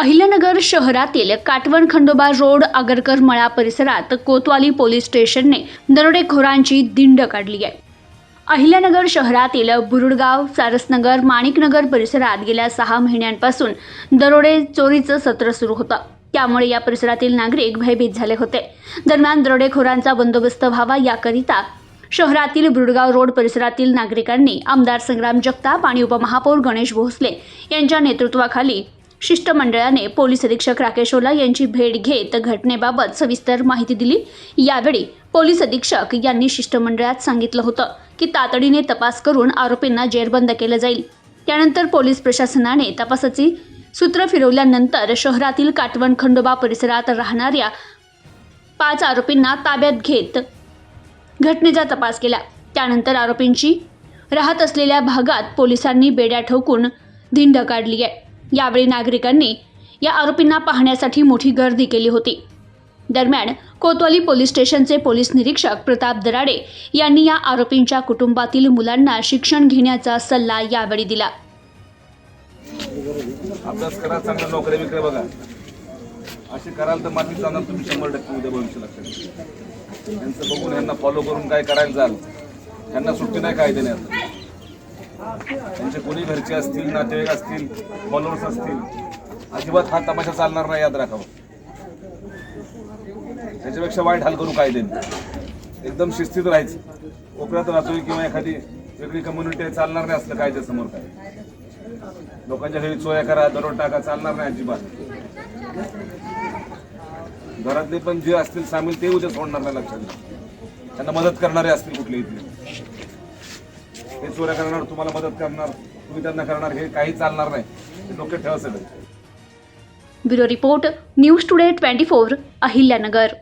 अहिल्यानगर शहरातील काटवण खंडोबा रोड आगरकर मळा परिसरात कोतवाली पोलीस स्टेशनने दरोडेखोरांची दिंड काढली आहे. अहिल्यानगर शहरातील बुरुडगाव सारसनगर माणिकनगर परिसरात गेल्या सहा महिन्यांपासून दरोडे चोरीचं सत्र सुरू होतं. त्यामुळे या परिसरातील नागरिक भयभीत झाले होते. दरम्यान दरोडेखोरांचा बंदोबस्त व्हावा याकरिता शहरातील बुरुडगाव रोड परिसरातील नागरिकांनी आमदार संग्राम जगताप आणि उपमहापौर गणेश भोसले यांच्या नेतृत्वाखाली शिष्टमंडळाने पोलीस अधीक्षक राकेश ओला यांची भेट घेत घटनेबाबत सविस्तर माहिती दिली. यावेळी पोलीस अधीक्षक यांनी शिष्टमंडळात सांगितलं होतं की तातडीने तपास करून आरोपींना जेरबंद केलं जाईल. त्यानंतर पोलीस प्रशासनाने तपासाची सूत्र फिरवल्यानंतर शहरातील काटवण खंडोबा परिसरात राहणाऱ्या पाच आरोपींना ताब्यात घेत घटनेचा तपास केला. त्यानंतर आरोपींची राहत असलेल्या भागात पोलिसांनी बेड्या ठोकून धिंड काढली आहे. यावेळी नागरिकांनी या आरोपींना पाहण्यासाठी मोठी गर्दी केली होती. दरम्यान कोतवाली पोलीस स्टेशनचे पोलीस निरीक्षक प्रताप दराडे यांनी या आरोपींच्या कुटुंबातील मुलांना शिक्षण घेण्याचा सल्ला यावेळी दिला. अभ्यास करा चांगला नोकरी विक्री बघा. असे कराल तर माती जाणार तुम्ही शंभर टक्के उद्या भविष्य लक्षात ठेवा. यांचं बघून यांना फॉलो करून काय करायला जाल त्यांना सुट्टी नाही काय देण्यात तुमचे कोणी घरचे असतील नातेवाईक असतील फॉलोअर्स असतील अजिबात हा तमाशा चालणार नाही याद राखावं त्याच्यापेक्षा वाईट हाल करू काय एकदम शिस्तीत राहायचं. कोकणात राहतोय किंवा एखादी वेगळी कम्युनिटी आहे चालणार नाही असलं काय समोर काय. लोकांच्या घरी चोऱ्या करा दरोड टाका चालणार नाही अजिबात. घरातले पण जे असतील सामील ते उद्या सोडणार नाही लक्षात. त्यांना मदत करणारे असतील कुठले इथले. हे चोऱ्या करणार तुम्हाला मदत करणार तुम्ही त्यांना करणार हे काही चालणार नाही. डोके ठेवा सगळे bureau report news today twenty four Ahilyanagar.